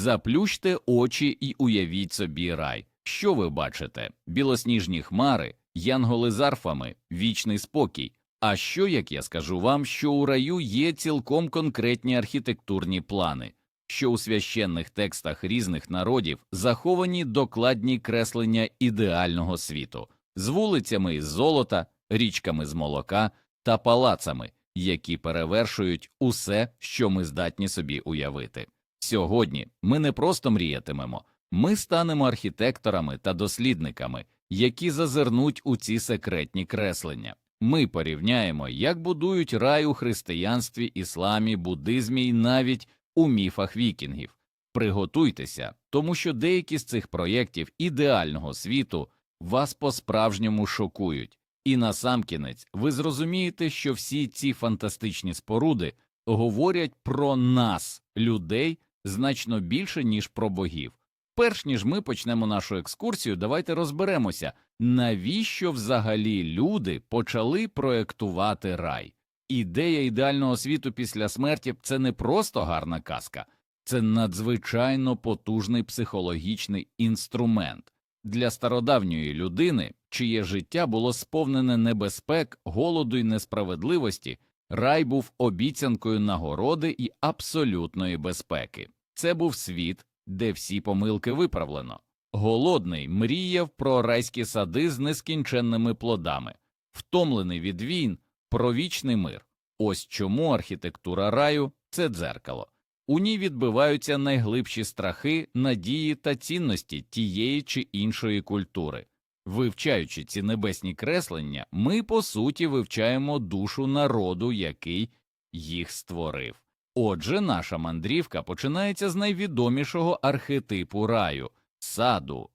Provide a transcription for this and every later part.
Заплющте очі і уявіть собі рай. Що ви бачите? Білосніжні хмари, янголи з арфами, вічний спокій. А що, як я скажу вам, що у раю є цілком конкретні архітектурні плани, що у священних текстах різних народів заховані докладні креслення ідеального світу з вулицями із золота, річками з молока та палацами, які перевершують усе, що ми здатні собі уявити. Сьогодні ми не просто мріятимемо, ми станемо архітекторами та дослідниками, які зазирнуть у ці секретні креслення. Ми порівняємо, як будують рай у християнстві, ісламі, буддизмі і навіть у міфах вікінгів. Приготуйтеся, тому що деякі з цих проєктів ідеального світу вас по-справжньому шокують. І насамкінець ви зрозумієте, що всі ці фантастичні споруди говорять про нас, людей, значно більше, ніж про богів. Перш ніж ми почнемо нашу екскурсію, давайте розберемося, навіщо взагалі люди почали проектувати рай. Ідея ідеального світу після смерті це не просто гарна казка, це надзвичайно потужний психологічний інструмент для стародавньої людини, чиє життя було сповнене небезпек, голоду і несправедливості. Рай був обіцянкою нагороди і абсолютної безпеки. Це був світ, де всі помилки виправлено. Голодний мріяв про райські сади з нескінченними плодами, втомлений від війн, про вічний мир. Ось чому архітектура раю це дзеркало. У ній відбиваються найглибші страхи, надії та цінності тієї чи іншої культури. Вивчаючи ці небесні креслення, ми по суті вивчаємо душу народу, який їх створив. Отже, наша мандрівка починається з найвідомішого архетипу раю саду.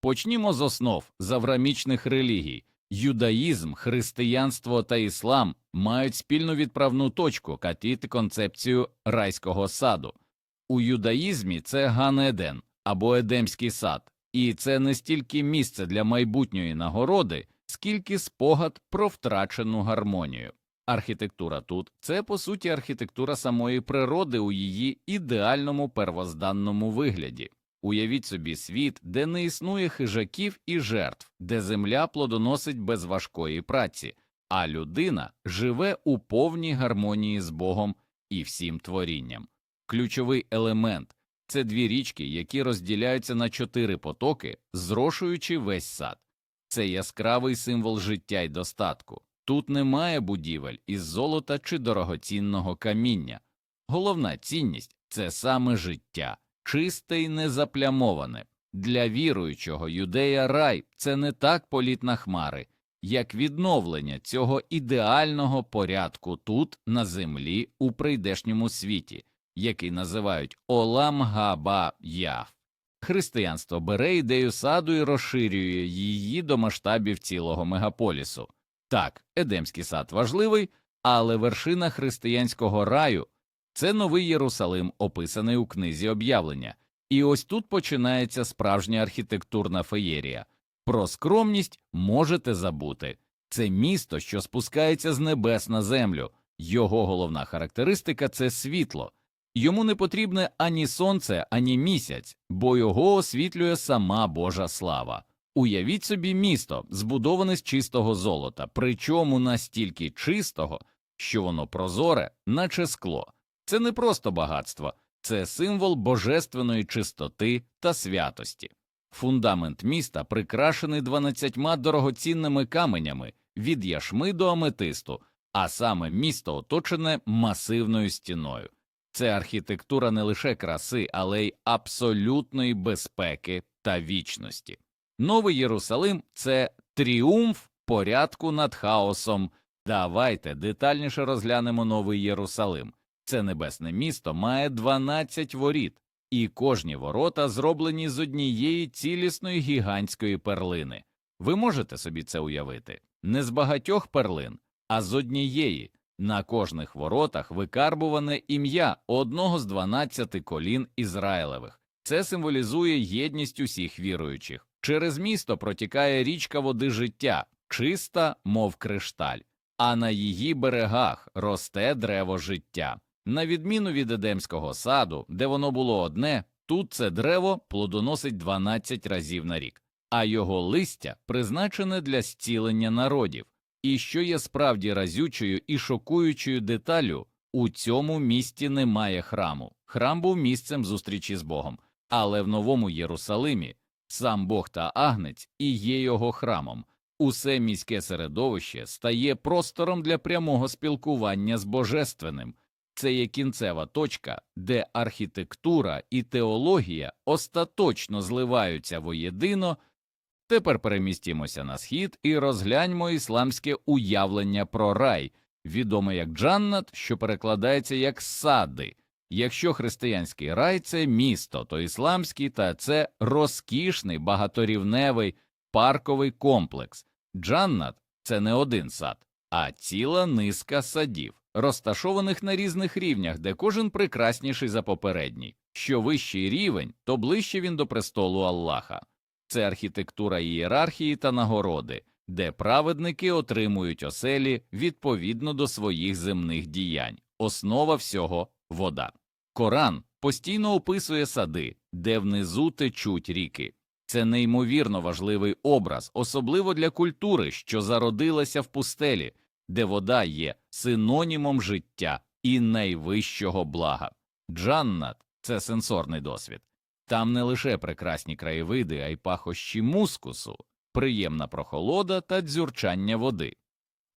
Почнімо з основ заврамічних релігій. Юдаїзм, християнство та іслам мають спільну відправну точку катіти концепцію райського саду. У юдаїзмі це Ган-Еден або Едемський сад, і це не стільки місце для майбутньої нагороди, скільки спогад про втрачену гармонію. Архітектура тут це по суті архітектура самої природи у її ідеальному первозданному вигляді. Уявіть собі світ, де не існує хижаків і жертв, де земля плодоносить без важкої праці, а людина живе у повній гармонії з Богом і всім творінням. Ключовий елемент це дві річки, які розділяються на чотири потоки, зрошуючи весь сад. Це яскравий символ життя й достатку. Тут немає будівель із золота чи дорогоцінного каміння. Головна цінність це саме життя, чисте й незаплямоване. Для віруючого юдея рай це не так політ на хмари, як відновлення цього ідеального порядку тут, на землі, у прийдешньому світі, який називають Олам Габа Яв. Християнство бере ідею саду і розширює її до масштабів цілого мегаполісу. Так, Едемський сад важливий, але вершина християнського раю це новий Єрусалим, описаний у книзі об'явлення. І ось тут починається справжня архітектурна феєрія. Про скромність можете забути. Це місто, що спускається з небес на землю. Його головна характеристика це світло. Йому не потрібне ані сонце, ані місяць, бо його освітлює сама Божа слава. Уявіть собі місто, збудоване з чистого золота, причому настільки чистого, що воно прозоре, наче скло. Це не просто багатство, це символ божественної чистоти та святості. Фундамент міста прикрашений дванадцятьма дорогоцінними каменями від яшми до аметисту, а саме місто оточене масивною стіною. Це архітектура не лише краси, але й абсолютної безпеки та вічності. Новий Єрусалим це тріумф порядку над хаосом. Давайте детальніше розглянемо новий Єрусалим. Це небесне місто має 12 воріт, і кожні ворота зроблені з однієї цілісної гігантської перлини. Ви можете собі це уявити не з багатьох перлин, а з однієї. На кожних воротах викарбуване ім'я одного з 12 колін Ізраїлевих. Це символізує єдність усіх віруючих. Через місто протікає річка води життя, чиста, мов кришталь, а на її берегах росте древо життя. На відміну від Едемського саду, де воно було одне, Тут це дерево плодоносить 12 разів на рік, а його листя призначене для зцілення народів. І що є справді разючою і шокуючою деталлю, у цьому місті немає храму. Храм був місцем зустрічі з Богом, але в Новому Єрусалимі сам Бог та Агнець і є його храмом. Усе міське середовище стає простором для прямого спілкування з Божественним. Це є кінцева точка, де архітектура і теологія остаточно зливаються воєдино. Тепер перемістімося на схід і розгляньмо ісламське уявлення про рай, відоме як джаннат, що перекладається як сади. Якщо християнський рай це місто, то ісламський та це розкішний багаторівневий парковий комплекс. Джаннат це не один сад, а ціла низка садів, розташованих на різних рівнях, де кожен прекрасніший за попередній. Що вищий рівень, то ближче він до престолу Аллаха. Це архітектура ієрархії та нагороди, де праведники отримують оселі відповідно до своїх земних діянь. Основа всього вода. Коран постійно описує сади, де внизу течуть ріки. Це неймовірно важливий образ, особливо для культури, що зародилася в пустелі, де вода є синонімом життя і найвищого блага. Джаннат це сенсорний досвід. Там не лише прекрасні краєвиди, а й пахощі мускусу, приємна прохолода та дзюрчання води.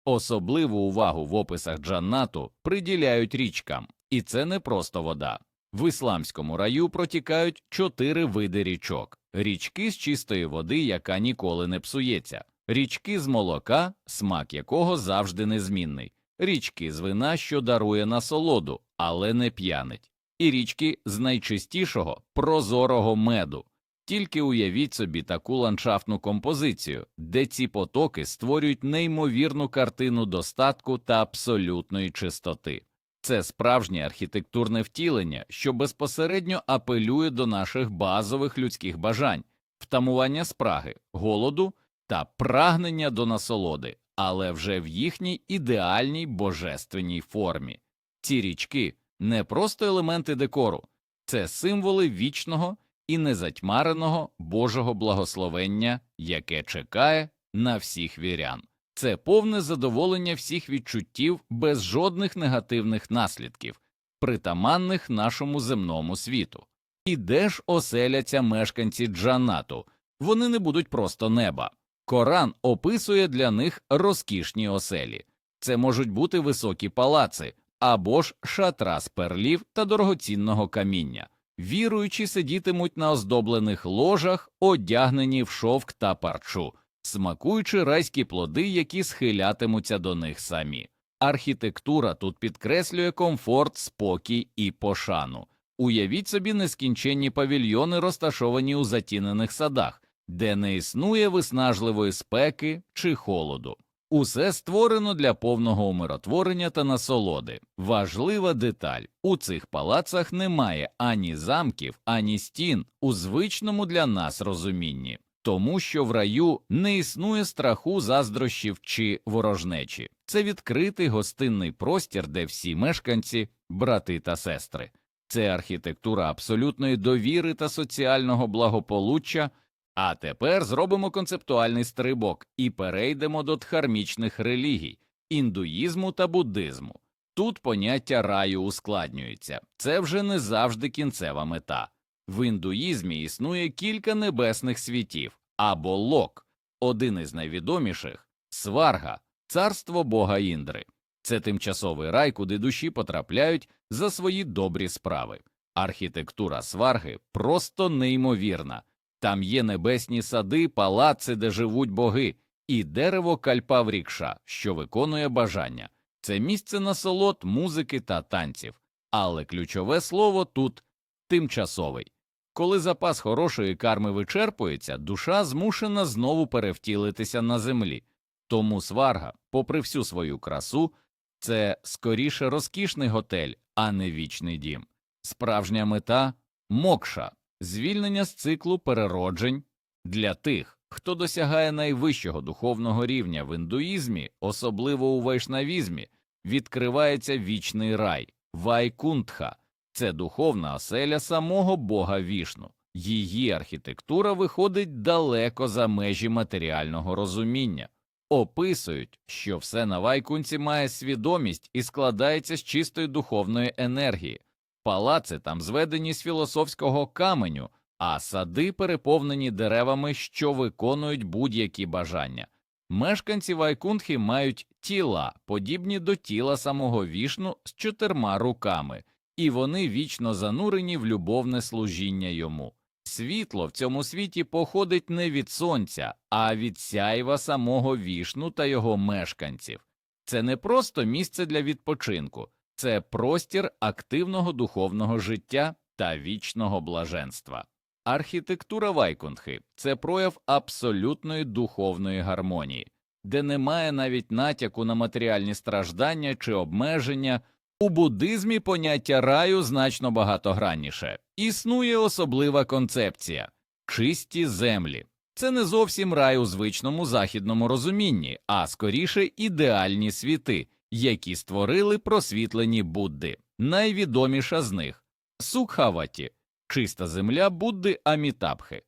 Особливу увагу в описах джаннату приділяють річкам, і це не просто вода. В ісламському раю протікають чотири види річок річки з чистої води, яка ніколи не псується, річки з молока, смак якого завжди незмінний, річки з вина, що дарує насолоду, але не п'янить, і річки з найчистішого прозорого меду. Тільки уявіть собі таку ландшафтну композицію, де ці потоки створюють неймовірну картину достатку та абсолютної чистоти. Це справжнє архітектурне втілення, що безпосередньо апелює до наших базових людських бажань, втамування спраги, голоду та прагнення до насолоди, але вже в їхній ідеальній божественній формі. Ці річки не просто елементи декору, це символи вічного і незатьмареного Божого благословення, яке чекає на всіх вірян. Це повне задоволення всіх відчуттів без жодних негативних наслідків, притаманних нашому земному світу. І де ж оселяться мешканці Джанату? Вони не будуть просто неба. Коран описує для них розкішні оселі. Це можуть бути високі палаци або ж шатра з перлів та дорогоцінного каміння. Віруючі сидітимуть на оздоблених ложах, одягнені в шовк та парчу смакуючи райські плоди, які схилятимуться до них самі. Архітектура тут підкреслює комфорт, спокій і пошану. Уявіть собі нескінченні павільйони, розташовані у затінених садах, де не існує виснажливої спеки чи холоду. Усе створено для повного умиротворення та насолоди. Важлива деталь у цих палацах немає ані замків, ані стін у звичному для нас розумінні тому що в раю не існує страху, заздрощів чи ворожнечі. Це відкритий гостинний простір, де всі мешканці, брати та сестри. Це архітектура абсолютної довіри та соціального благополуччя. А тепер зробимо концептуальний стрибок і перейдемо до дхармічних релігій, індуїзму та буддизму. Тут поняття раю ускладнюється, це вже не завжди кінцева мета. В індуїзмі існує кілька небесних світів або лок, один із найвідоміших сварга, царство бога Індри. Це тимчасовий рай, куди душі потрапляють за свої добрі справи. Архітектура сварги просто неймовірна. Там є небесні сади, палаци, де живуть боги, і дерево кальпаврікша, що виконує бажання. Це місце насолод, музики та танців, але ключове слово тут тимчасовий. Коли запас хорошої карми вичерпується, душа змушена знову перевтілитися на землі. Тому сварга, попри всю свою красу, це скоріше розкішний готель, а не вічний дім. Справжня мета мокша, звільнення з циклу перероджень для тих, хто досягає найвищого духовного рівня в індуїзмі, особливо у вайшнавізмі, відкривається вічний рай, вайкунтха, це духовна оселя самого бога Вішну. Її архітектура виходить далеко за межі матеріального розуміння. Описують, що все на Вайкунці має свідомість і складається з чистої духовної енергії. Палаци там зведені з філософського каменю, а сади переповнені деревами, що виконують будь-які бажання. Мешканці Вайкунтхи мають тіла, подібні до тіла самого вішну з чотирма руками, і вони вічно занурені в любовне служіння йому. Світло в цьому світі походить не від сонця, а від сяйва самого вішну та його мешканців. Це не просто місце для відпочинку, це простір активного духовного життя та вічного блаженства. Архітектура Вайкунтхи це прояв абсолютної духовної гармонії, де немає навіть натяку на матеріальні страждання чи обмеження. У буддизмі поняття раю значно багатогранніше. Існує особлива концепція чисті землі. Це не зовсім рай у звичному західному розумінні, а скоріше ідеальні світи, які створили просвітлені Будди. Найвідоміша з них Сукхаваті чиста земля Будди Амітабхи.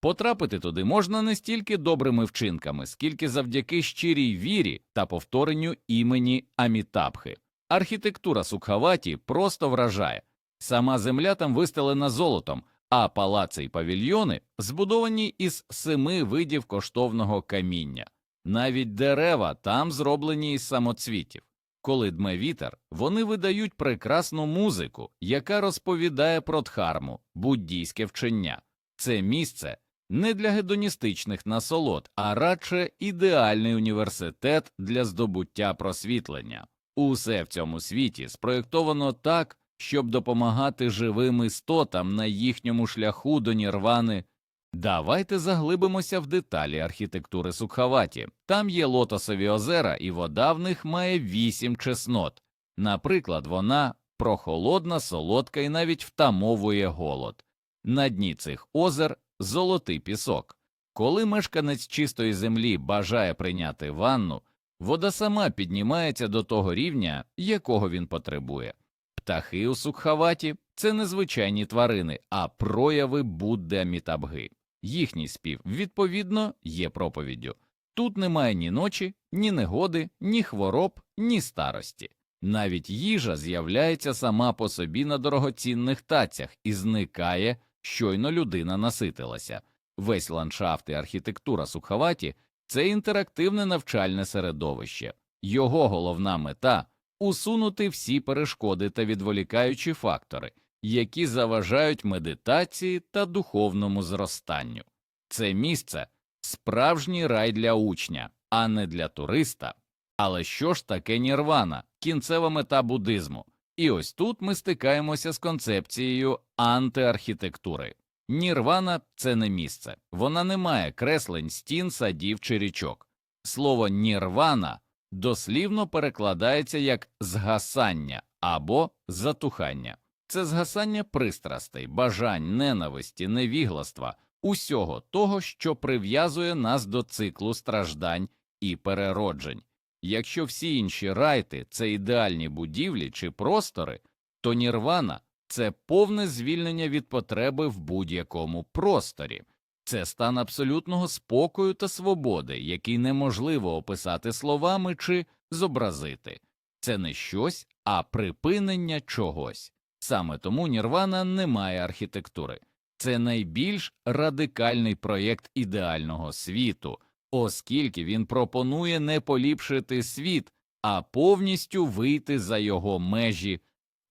Потрапити туди можна не стільки добрими вчинками, скільки завдяки щирій вірі та повторенню імені Амітабхи. Архітектура Сукхаваті просто вражає. Сама земля там вистелена золотом, а палаци й павільйони збудовані із семи видів коштовного каміння. Навіть дерева там зроблені із самоцвітів. Коли дме вітер, вони видають прекрасну музику, яка розповідає про дхарму, буддійське вчення. Це місце не для гедоністичних насолод, а радше ідеальний університет для здобуття просвітлення. Усе в цьому світі спроєктовано так, щоб допомагати живим істотам на їхньому шляху до нірвани. Давайте заглибимося в деталі архітектури Сукхаваті. Там є лотосові озера, і вода в них має вісім чеснот. Наприклад, вона прохолодна, солодка і навіть втамовує голод. На дні цих озер золотий пісок. Коли мешканець чистої землі бажає прийняти ванну, вода сама піднімається до того рівня, якого він потребує. Птахи у Сукхаваті це незвичайні тварини, а прояви Будди Амітабги. Їхній спів, відповідно, є проповіддю. Тут немає ні ночі, ні негоди, ні хвороб, ні старості. Навіть їжа з'являється сама по собі на дорогоцінних тацях і зникає, щойно людина наситилася. Весь ландшафт і архітектура Сукхаваті це інтерактивне навчальне середовище. Його головна мета усунути всі перешкоди та відволікаючі фактори, які заважають медитації та духовному зростанню. Це місце справжній рай для учня, а не для туриста. Але що ж таке нірвана, кінцева мета буддизму? І ось тут ми стикаємося з концепцією антиархітектури. Нірвана це не місце, вона не має креслень, стін, садів чи річок. Слово нірвана дослівно перекладається як згасання або затухання. Це згасання пристрастей, бажань, ненависті, невігластва, усього того, що прив'язує нас до циклу страждань і перероджень. Якщо всі інші райти це ідеальні будівлі чи простори, то нірвана це повне звільнення від потреби в будь-якому просторі, це стан абсолютного спокою та свободи, який неможливо описати словами чи зобразити. Це не щось, а припинення чогось. Саме тому Нірвана не має архітектури. Це найбільш радикальний проєкт ідеального світу, оскільки він пропонує не поліпшити світ, а повністю вийти за його межі.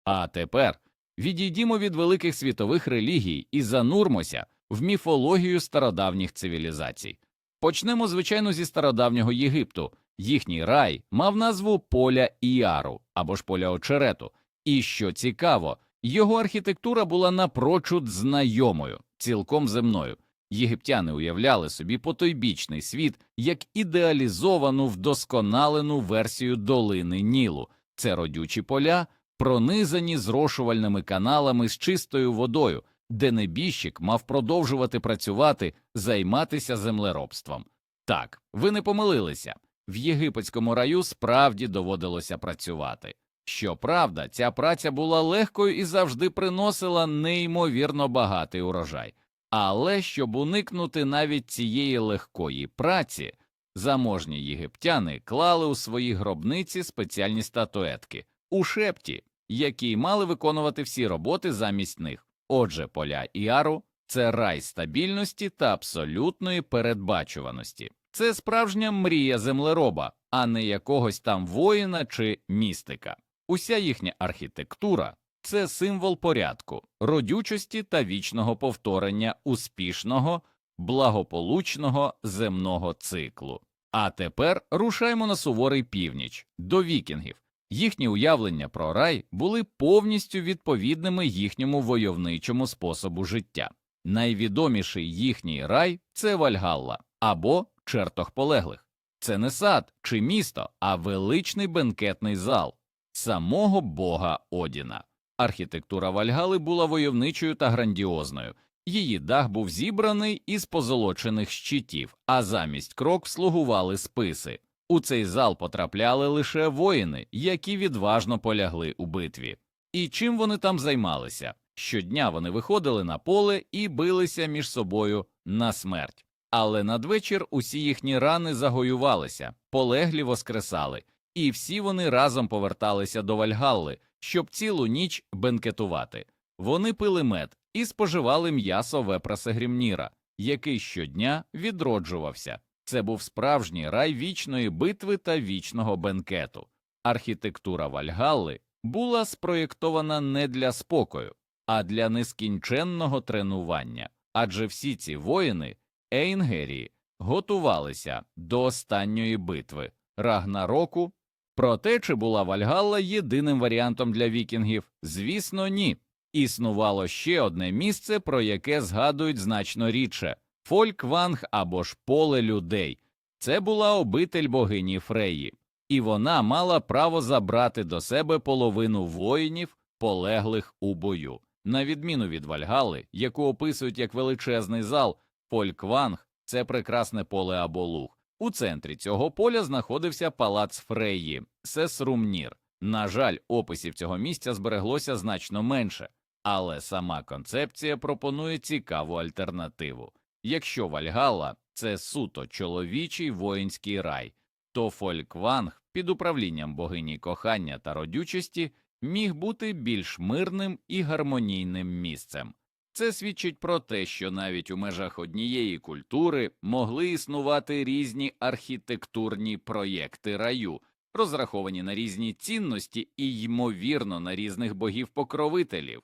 А тепер відійдімо від великих світових релігій і занурмося в міфологію стародавніх цивілізацій. Почнемо, звичайно, зі стародавнього Єгипту. Їхній рай мав назву поля Іару або ж поля очерету. І що цікаво, його архітектура була напрочуд знайомою, цілком земною. Єгиптяни уявляли собі потойбічний світ як ідеалізовану вдосконалену версію долини Нілу. Це родючі поля, пронизані зрошувальними каналами з чистою водою, де небіжчик мав продовжувати працювати, займатися землеробством. Так, ви не помилилися в єгипетському раю справді доводилося працювати. Щоправда, ця праця була легкою і завжди приносила неймовірно багатий урожай. Але щоб уникнути навіть цієї легкої праці, заможні єгиптяни клали у свої гробниці спеціальні статуетки у шепті, які мали виконувати всі роботи замість них. Отже, поля Іару це рай стабільності та абсолютної передбачуваності. Це справжня мрія землероба, а не якогось там воїна чи містика. Уся їхня архітектура це символ порядку, родючості та вічного повторення успішного, благополучного земного циклу. А тепер рушаємо на суворий північ до вікінгів. Їхні уявлення про рай були повністю відповідними їхньому войовничому способу життя. Найвідоміший їхній рай це Вальгалла або чертог полеглих. Це не сад чи місто, а величний бенкетний зал самого бога Одіна. Архітектура Вальгали була войовничою та грандіозною. Її дах був зібраний із позолочених щитів, а замість крок слугували списи. У цей зал потрапляли лише воїни, які відважно полягли у битві. І чим вони там займалися? Щодня вони виходили на поле і билися між собою на смерть. Але надвечір усі їхні рани загоювалися, полеглі воскресали, і всі вони разом поверталися до Вальгалли, щоб цілу ніч бенкетувати. Вони пили мед і споживали м'ясо вепраса Грімніра, який щодня відроджувався. Це був справжній рай вічної битви та вічного бенкету. Архітектура Вальгалли була спроєктована не для спокою, а для нескінченного тренування, адже всі ці воїни Ейнгерії готувалися до останньої битви Рагнароку. Проте, чи була Вальгалла єдиним варіантом для вікінгів? Звісно, ні. Існувало ще одне місце, про яке згадують значно рідше Фолькванг або ж поле людей. Це була обитель богині Фреї, і вона мала право забрати до себе половину воїнів, полеглих у бою. На відміну від Вальгали, яку описують як величезний зал, Фолькванг це прекрасне поле або луг. У центрі цього поля знаходився палац Фреї, Сесрумнір. На жаль, описів цього місця збереглося значно менше, але сама концепція пропонує цікаву альтернативу. Якщо Вальгалла це суто чоловічий воїнський рай, то Фолькванг під управлінням богині кохання та родючості міг бути більш мирним і гармонійним місцем. Це свідчить про те, що навіть у межах однієї культури могли існувати різні архітектурні проєкти раю, розраховані на різні цінності і, ймовірно, на різних богів-покровителів.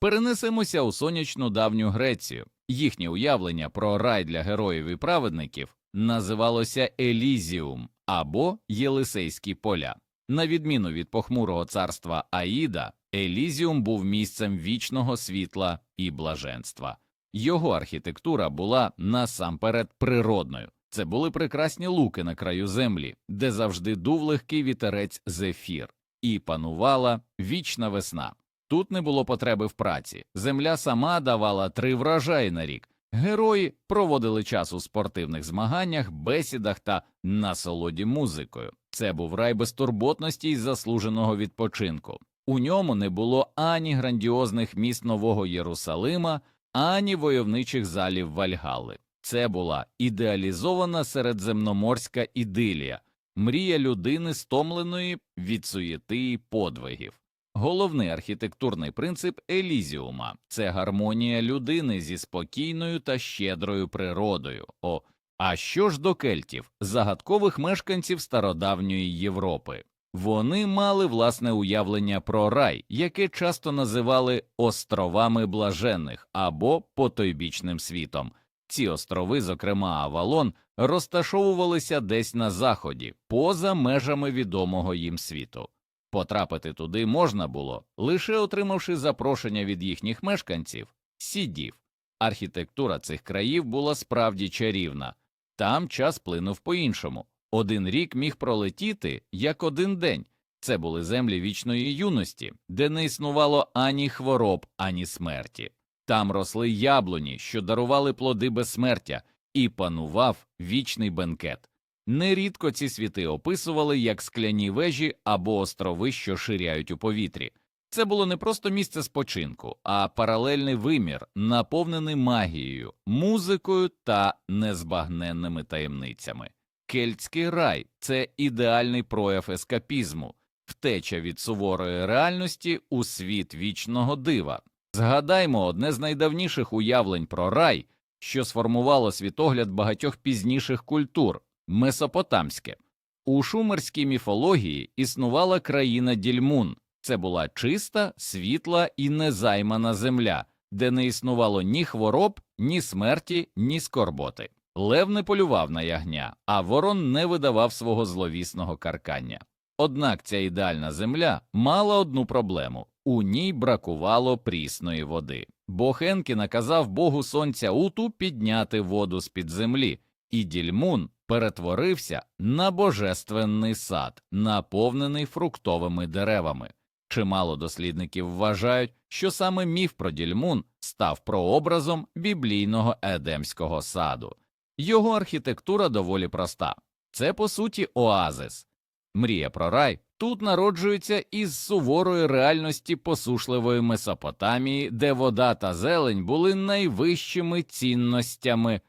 Перенесемося у сонячну давню Грецію. Їхнє уявлення про рай для героїв і праведників називалося Елізіум або Єлисейські поля. На відміну від похмурого царства Аїда, Елізіум був місцем вічного світла і блаженства. Його архітектура була насамперед природною. Це були прекрасні луки на краю землі, де завжди дув легкий вітерець зефір, і панувала вічна весна. Тут не було потреби в праці. Земля сама давала три врожаї на рік. Герої проводили час у спортивних змаганнях, бесідах та насолоді музикою. Це був рай безтурботності й заслуженого відпочинку. У ньому не було ані грандіозних міст Нового Єрусалима, ані войовничих залів Вальгали. Це була ідеалізована середземноморська ідилія, мрія людини, стомленої від суєти й подвигів. Головний архітектурний принцип Елізіума це гармонія людини зі спокійною та щедрою природою. О, а що ж до кельтів, загадкових мешканців стародавньої Європи? Вони мали власне уявлення про рай, яке часто називали островами блаженних або потойбічним світом. Ці острови, зокрема Авалон, розташовувалися десь на заході, поза межами відомого їм світу. Потрапити туди можна було, лише отримавши запрошення від їхніх мешканців, сідів. Архітектура цих країв була справді чарівна, там час плинув по іншому. Один рік міг пролетіти як один день. Це були землі вічної юності, де не існувало ані хвороб, ані смерті. Там росли яблуні, що дарували плоди безсмертя, і панував вічний бенкет. Нерідко ці світи описували як скляні вежі або острови, що ширяють у повітрі. Це було не просто місце спочинку, а паралельний вимір, наповнений магією, музикою та незбагненними таємницями. Кельтський рай це ідеальний прояв ескапізму, втеча від суворої реальності у світ вічного дива. Згадаймо одне з найдавніших уявлень про рай, що сформувало світогляд багатьох пізніших культур месопотамське. У шумерській міфології існувала країна Дільмун. Це була чиста, світла і незаймана земля, де не існувало ні хвороб, ні смерті, ні скорботи. Лев не полював на ягня, а ворон не видавав свого зловісного каркання. Однак ця ідеальна земля мала одну проблему у ній бракувало прісної води. Бог Енкі наказав богу сонця Уту підняти воду з під землі, і Дільмун перетворився на божественний сад, наповнений фруктовими деревами. Чимало дослідників вважають, що саме міф про Дільмун став прообразом біблійного Едемського саду. Його архітектура доволі проста це, по суті, оазис. Мрія про рай тут народжується із суворої реальності посушливої Месопотамії, де вода та зелень були найвищими цінностями.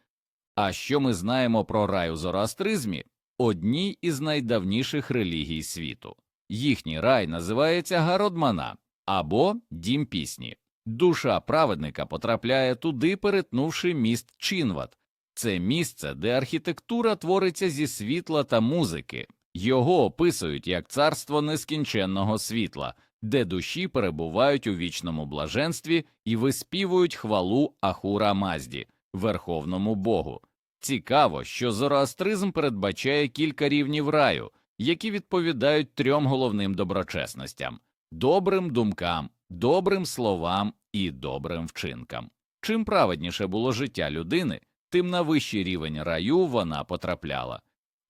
А що ми знаємо про рай у зороастризмі? Одній із найдавніших релігій світу. Їхній рай називається Гародмана або Дім пісні. Душа праведника потрапляє туди, перетнувши міст Чинват. Це місце, де архітектура твориться зі світла та музики. Його описують як царство нескінченного світла, де душі перебувають у вічному блаженстві і виспівують хвалу Ахура Мазді, верховному Богу. Цікаво, що зороастризм передбачає кілька рівнів раю, які відповідають трьом головним доброчесностям добрим думкам, добрим словам і добрим вчинкам. Чим праведніше було життя людини, тим на вищий рівень раю вона потрапляла.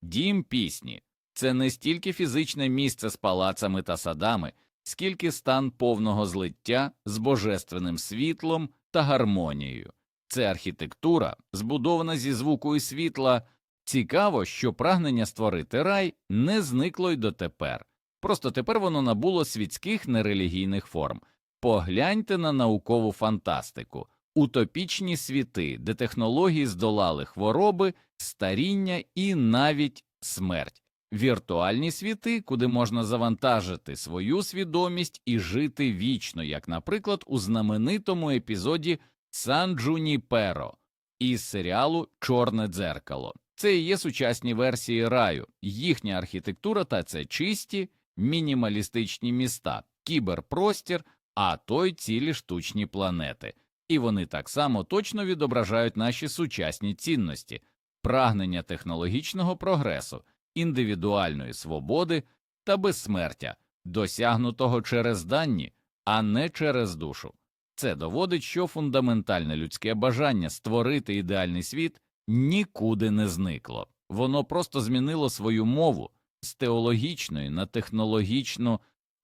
Дім пісні це не стільки фізичне місце з палацами та садами, скільки стан повного злиття з божественним світлом та гармонією. Це архітектура, збудована зі звуку і світла. Цікаво, що прагнення створити рай не зникло й дотепер. Просто тепер воно набуло світських нерелігійних форм. Погляньте на наукову фантастику, утопічні світи, де технології здолали хвороби, старіння і навіть смерть, віртуальні світи, куди можна завантажити свою свідомість і жити вічно, як, наприклад, у знаменитому епізоді Сан Джуніперо із серіалу Чорне дзеркало. Це і є сучасні версії раю, їхня архітектура та це чисті, мінімалістичні міста, кіберпростір, а то й цілі штучні планети. І вони так само точно відображають наші сучасні цінності, прагнення технологічного прогресу, індивідуальної свободи та безсмертя, досягнутого через дані, а не через душу. Це доводить, що фундаментальне людське бажання створити ідеальний світ нікуди не зникло, воно просто змінило свою мову з теологічної на технологічну.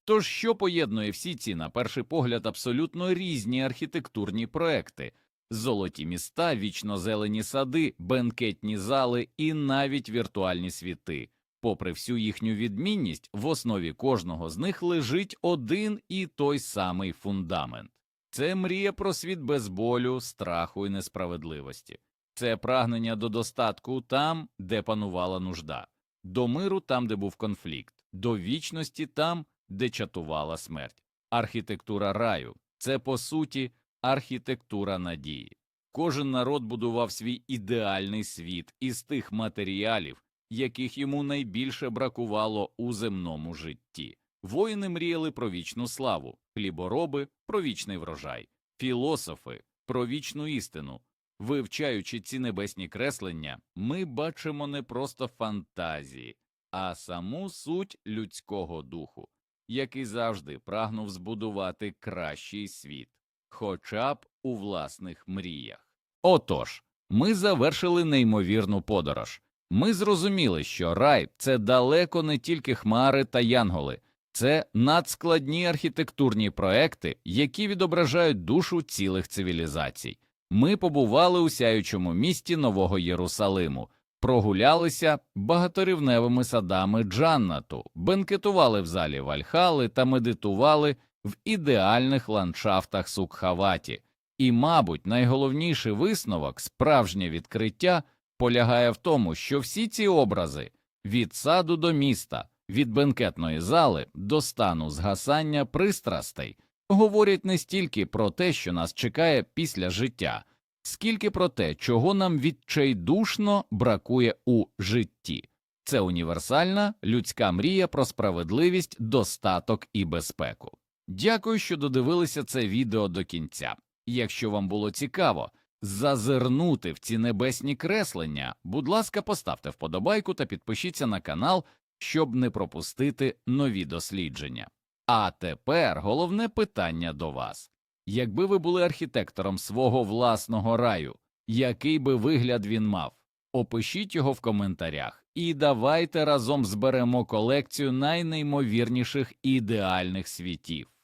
Тож що поєднує всі ці, на перший погляд, абсолютно різні архітектурні проекти золоті міста, вічнозелені сади, бенкетні зали і навіть віртуальні світи. Попри всю їхню відмінність, в основі кожного з них лежить один і той самий фундамент це мрія про світ без болю, страху і несправедливості, це прагнення до достатку там, де панувала нужда, до миру там, де був конфлікт, до вічності там, де чатувала смерть. Архітектура раю це по суті архітектура надії. Кожен народ будував свій ідеальний світ із тих матеріалів, яких йому найбільше бракувало у земному житті. Воїни мріяли про вічну славу, хлібороби про вічний врожай, філософи про вічну істину. Вивчаючи ці небесні креслення, ми бачимо не просто фантазії, а саму суть людського духу, який завжди прагнув збудувати кращий світ, хоча б у власних мріях. Отож, ми завершили неймовірну подорож. Ми зрозуміли, що рай це далеко не тільки хмари та янголи, це надскладні архітектурні проекти, які відображають душу цілих цивілізацій. Ми побували у сяючому місті Нового Єрусалиму, прогулялися багаторівневими садами Джаннату, бенкетували в залі Вальхали та медитували в ідеальних ландшафтах Сукхаваті. І, мабуть, найголовніший висновок, справжнє відкриття, полягає в тому, що всі ці образи від саду до міста, від бенкетної зали до стану згасання пристрастей говорять не стільки про те, що нас чекає після життя, скільки про те, чого нам відчайдушно бракує у житті. Це універсальна людська мрія про справедливість, достаток і безпеку. Дякую, що додивилися це відео до кінця. Якщо вам було цікаво зазирнути в ці небесні креслення, будь ласка, поставте вподобайку та підпишіться на канал, щоб не пропустити нові дослідження. А тепер головне питання до вас. Якби ви були архітектором свого власного раю, який би вигляд він мав? Опишіть його в коментарях і давайте разом зберемо колекцію найнеймовірніших ідеальних світів.